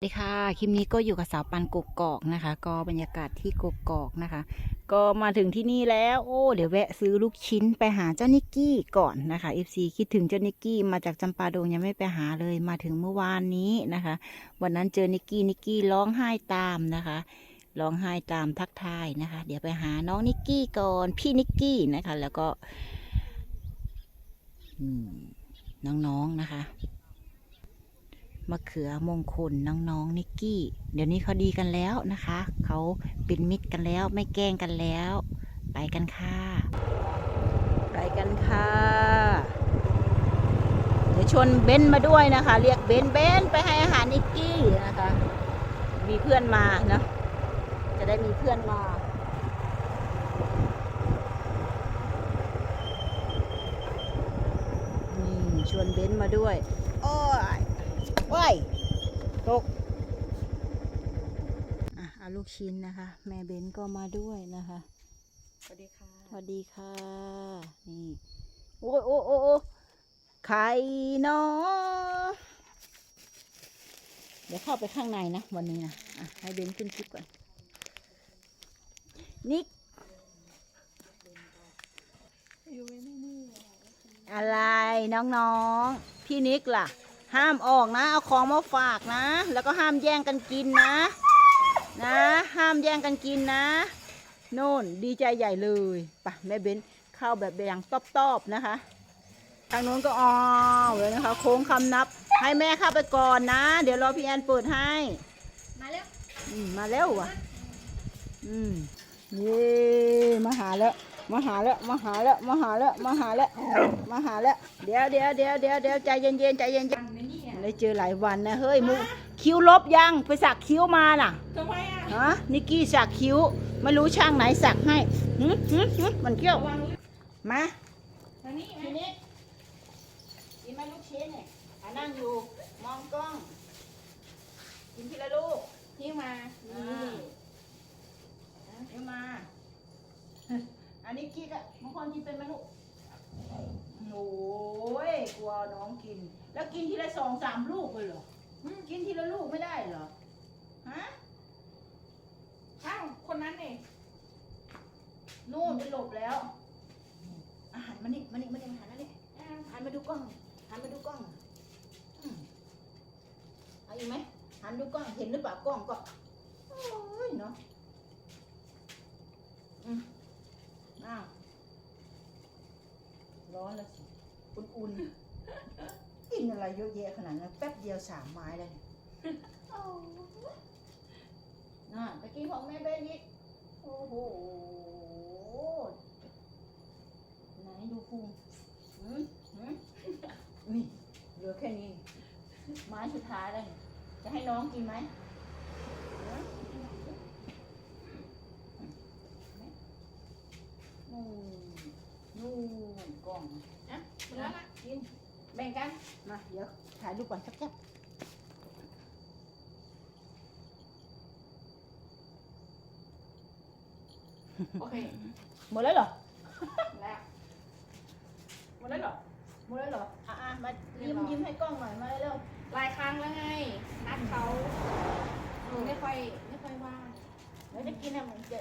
สวัสดีค่ะ คลิปนี้ก็อยู่กับสาวปันกกอกนะคะ ก็บรรยากาศที่กกอกนะคะ ก็มาถึงที่นี่แล้ว โอ้ เดี๋ยวแวะซื้อลูกชิ้นไปหาเจ้านิกกี้ก่อนนะคะ FC คิดถึงเจ้านิกกี้มาจากจำปาดงยังไม่ไปหาเลยมาถึงเมื่อวานนี้นะคะ วันนั้นเจอนิกกี้นิกกี้ร้องไห้ตามนะคะร้องไห้ตามทักทายนะคะ เดี๋ยวไปหาน้องนิกกี้ก่อนพี่นิกกี้นะคะ แล้วก็น้องๆนะคะ มะเขือมงคลน้องๆนิกกี้ เดี๋ยวนี้เขาดีกันแล้วนะคะ เขาเป็นมิตรกันแล้วไม่แกล้งกันแล้ว ไปกันค่ะ ไปกันค่ะ เดี๋ยวชวนเบนมาด้วยนะคะ เรียกเบนเบนไปให้อาหารนิกกี้นะคะ มีเพื่อนมาเนอะจะได้มีเพื่อนมานี่ชวนเบนมาด้วย ว้ายตกอะเอาลูกชิ้นนะคะ แม่เบนก็มาด้วยนะคะ สวัสดีค่ะ สวัสดีค่ะ นี่ โอ้ยโอ้ยโอ้ยโอ้ยไข่เนาะเดี๋ยวเข้าไปข้างในนะ วันนี้นะ อะ ให้เบนขึ้นคลิปก่อน นิกอยู่ไม่ได้นี่อะไรน้องๆ พี่นิกล่ะ ห้ามออกนะ เอาของมาฝากนะ แล้วก็ห้ามแย่งกันกินนะ นะ ห้ามแย่งกันกินนะ โน่นดีใจใหญ่เลยไปะแม่เบ้นเข้าแบบอย่างตอบๆนะคะ ทางนู้นก็อ๋อเลยนะคะ โค้งคำนับ ให้แม่เข้าไปก่อนนะ เดี๋ยวรอพี่แอนเปิดให้ มาแล้วอืมมาแล้วว่ะ อืมเย่มาหาแล้ว มาหาแล้วมาหาแล้วมาหาแล้วมาหาแล้วมาหาแล้วเดี๋ยวเดี๋ยวเดี๋ยวเดี๋ยวเดี๋ยวใจเย็นเย็นๆใจเย็นเย็นไม่นี่อะได้เจอหลายวันนะเฮ้ยมึงคิ้วลบยังไปสักคิ้วมาน่ะทำไมอะฮะนิกกี้สักคิ้วไม่รู้ช่างไหนสักให้หึหึหึมันเกี้ยวระวังมาทางนี้ไหมทีนี้กินไหมลูกชิ้นเนี่ยอะนั่งอยู่มองกล้องกินทีละลูกที่มาอ่าเดี๋ยวมา อันนี้กี้ก็บางคนกินเป็นไหมลูกโอ้ยกลัวน้องกิน แล้วกินทีละสองสามลูกเลยเหรอหึกินทีละลูกไม่ได้เหรอ ฮะ อ้าวคนนั้นนี่นู่นไปหลบแล้ว อาหารมานี่มานี่มานี่มาหันมานี่หันมาดูกล้องหันมาดูกล้องอืมเอาอีกไหมหันดูกล้อง เห็นหรือเปล่ากล้องก็โอ้ยเนาะอืม อ้าวร้อนแล้วสิอุ่นๆกินอะไรเยอะแยะขนาดนั้นแป๊บเดียวสามไม้เลยเนี่ยโอ้ยน่ะตะกี้ของแม่เบนอีกโอ้โหไหนดูพุงหืมหืมนี่เหลือแค่นี้ไม้สุดท้ายแล้วนี่จะให้น้องกินไหมหืมนู่นนู่น กล่องอะหมดแล้วละกินแบ่งกันมาเดี๋ยวถ่ายรูปก่อนสักแป๊บโอเคหมดแล้วเหรอแล้วหมดแล้วเหรอหมดแล้วเหรออะอะมายิ้มยิ้มให้กล้องหน่อยมาเร็วหลายครั้งแล้วไงนัดเขาไม่ค่อยไม่ค่อยว่างๆเดี๋ยวจะกินอะไรเหมือนเจะ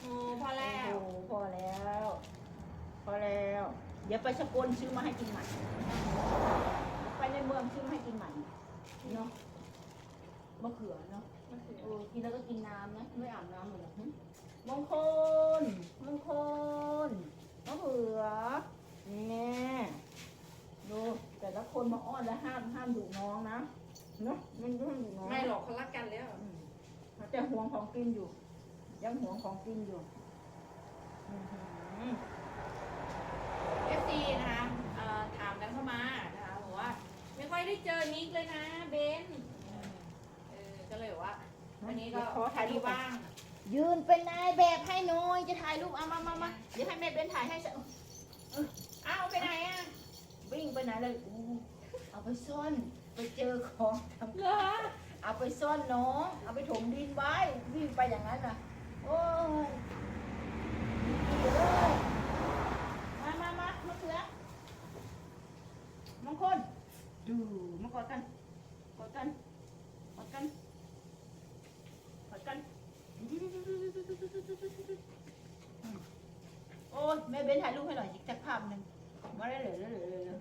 โอ้พอแล้วโอ้พอแล้ว ดี๋ยวไปสกลซื้อมาให้กินใหม่ไปในเมืองซื้อมาให้กินใหม่เนาะมะเขือเนาะมันคือเออกินแล้วก็กินน้ำนะไม่อาบน้ำเลยเหรอหึมงคลมงคลมะเขือนี่ดูแต่ละคนมาอ้อนแล้วห้ามห้ามดุน้องนะเนาะมันห้ามดุน้องไม่หรอกเขารักกันแล้วอืมเขาจะห่วงของกินอยู่ ยังห่วงของกินอยู่ อื้ อหือเอฟซีนะคะเอ่อถามกันเข้ามานะคะบอกว่า ไม่ค่อยได้เจอนิกเลยนะเบนเออก็เลยบอกว่า วันนี้ก็ขอถ่ายรูปก่อนบ้าง ยืนเป็นนายแบบให้หน่อยจะถ่ายรูปเอามามามาเดี๋ยวให้แม่เบนถ่ายให้สักอ้าวไปไหนอะวิ่งไปไหนเลยอู้เอาไปซ่อนไปเจอของทำ เหรอเอาไปซ่อนน้อง เอาไปถมดินไว้วิ่งไปอย่างนั้นน่ะ โอ้ยไปเลยูมากอดกันกอดกันกอดกันกอดกันโอ้ยแม่เบนถ่ายรูปให้หน่อยอีกจักภาพหนึ่งมาได้เลยเลยเลย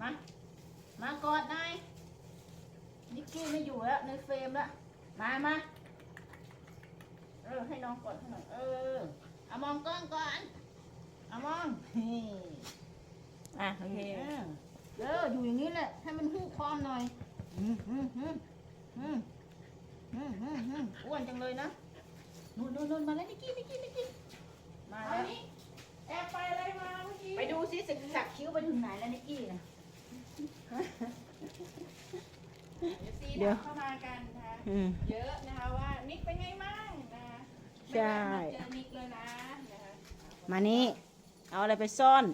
มามากอดนายนิกกี้ไม่อยู่แล้วในเฟรมแล้วมามาเออให้น้องกอดให้หน่อยเอออมองกล้องก่อนอมองอะโอเค เออออยู่อย่างนี้แหละ ให้มันหู้คอมหน่อยอืมอืมอืมอืมอืมอืมอืมอ้วนจังเลยนะนู่นนู่นนู่นมาแล้วนิกกี้นิกกี้นิกกี้มาเอาแล้วนี่แอบไปอะไรมาเมื่อกี้ไปดูซิสักสักคิ้วไปถึงไหนแล้วนิกกี้นะเอฟซีเดี๋ยวเข้ามากันนะคะอืมเยอะนะคะว่านิกเป็นไงบ้างนะคะใช่ ไม่ได้มาเจอนิกเลยนะนะคะมานี่เอาอะไรไปซ่อน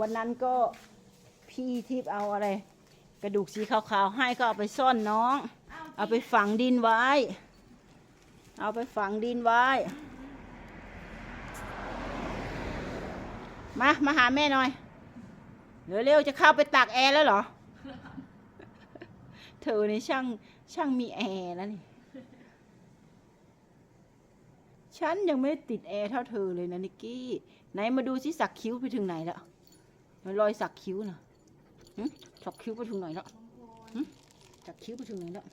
วันนั้นก็ พี่ทิพย์เอาอะไร กระดูกสีขาวๆให้ก็เอาไปซ่อนน้อง เอาไปฝังดินไว้ เอาไปฝังดินไว้ มา มาหาแม่หน่อย เร็วๆจะเข้าไปตากแอร์แล้วเหรอ เธอนี่ช่างช่างมีแอร์แล้วนี่ฉันยังไม่ได้ติดแอร์เท่าเธอเลยนะนิกกี้ ไหนมาดูสิสักคิ้วไปถึงไหนแล้วมันรอยสักคิ้วนะหึ สักคิ้วไปถึงไหนแล้วหึสักคิ้วไปถึงไหนแล้ว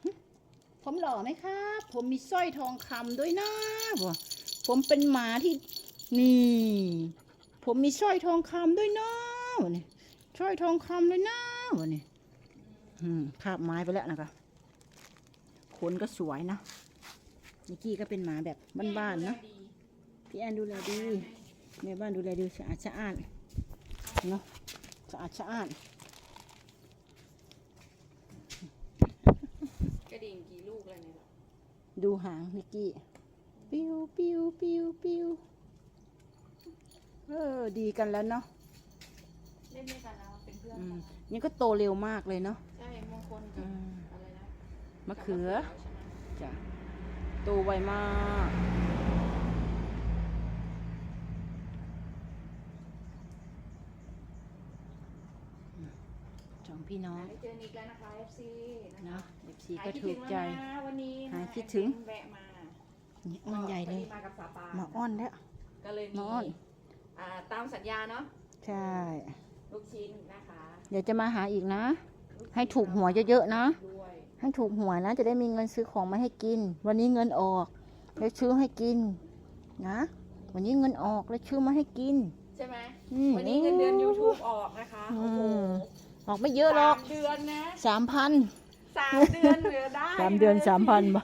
ผมหล่อไหมครับ ผมมีสร้อยทองคำด้วยนะบ่ผมเป็นหมาที่นี่ ผมมีสร้อยทองคำด้วยนะวะนี่สร้อยทองคำเลยนะวะนี่คาบไม้ไปแล้วนะคะขนก็สวยนะนิกกี้ก็เป็นหมาแบบบ้านๆนะพี่แอนดูแลดีแม่บ้านดูแลดีสะอาดสะอาดเนาะสะอาดสะอาด กระดิ่งกี่ลูกเลยเนี่ย ดูหางนิกกี้ ปิ้วปิ้วปิ้วปิ้วเออ ดีกันแล้วเนาะเล่นด้วยกันแล้วเป็นเพื่อนอืกัมนนะนี่ก็โตเร็วมากเลยเนาะ ใช่มงคลอืกับมอะไรนะมะเขือใช่ไหมจ้ะโตไวมากสอ พี่น้องได้เจอนิกแล้วนะคะ FC นะคะเนาะเอฟซีหายก็คิดถูถึกงใจแล้วนะวันนี้นะหายคิดถึงแวะมานี่อ้อนใหญ่เลยพอดีมากับสาปานมาอ้อนแล้วก็เลยมามีอ้อนอ่าตามสัญญาเนาะ ใช่ ลูกชิ้นนะคะ เดี๋ยวจะมาหาอีกนะลูชิ้นให้ถูกหวยเยอะๆนะด้วยให้ถูกหวยนะ จะได้มีเงินซื้อของมาให้กิน วันนี้เงินออกแล้วซื้อให้กินนะ วันนี้เงินออกแล้วซื้อมาให้กิน ใช่ไหมอืมวันนี้เงินเดือน YouTube ออกนะคะอืโอ้โหม ออกไม่เยอะหรอก สามเดือนนะสามพัน สามเดือนเหลือได้สามเดือนลยสามพันบา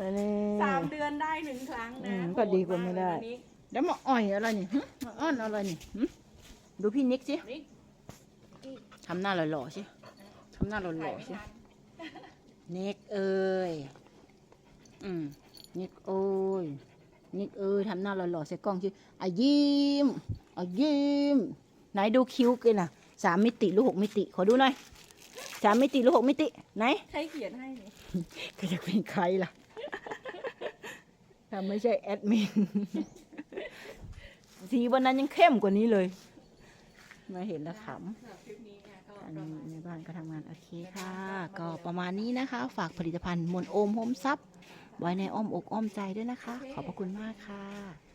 ทนี่สามเดือนได้หนึ่งครั้งอืนะมก็ดีกว่าไม่ได้ โหเลยแล้วมาอ่อยอะไรนี่หึมาอ้อนอะไรนี่หึดูพี่นิกสิวันนี้นี่ทำหน้าหล่อๆสิ ทำหน้าหถ่ายล่อไม่ๆสิ ทันนิกเอ้ย อืมนิกเอ้ย นิกเอ้ยทำหน้าหล่อๆใส่กล้องสิอะยิ้มอะยิ้ม ไหนดูคิ้วกันน่ะ สามมิติหรือหกมิติ ขอดูหน่อยสามมิติหรือหกมิติ ไหน ใครเขียนให้เนี่ยก็จะเป็นใครล่ะถ้าไม่ใช่แอดมินสีวันนั้นยังเข้มกว่านี้เลย มาเห็นแล้วขสำหรับคลิปนี้เนี่ยก็ำอันประนี้มาณในบ้านก็ทำงานโอเคค่ะ ก็ประมาณนี้นะคะ ฝากผลิตภัณฑ์มนโอมโฮมซับไว้ในอ้อมอกอ้อมใจด้วยนะคะ ขอบพระคุณมากค่ะ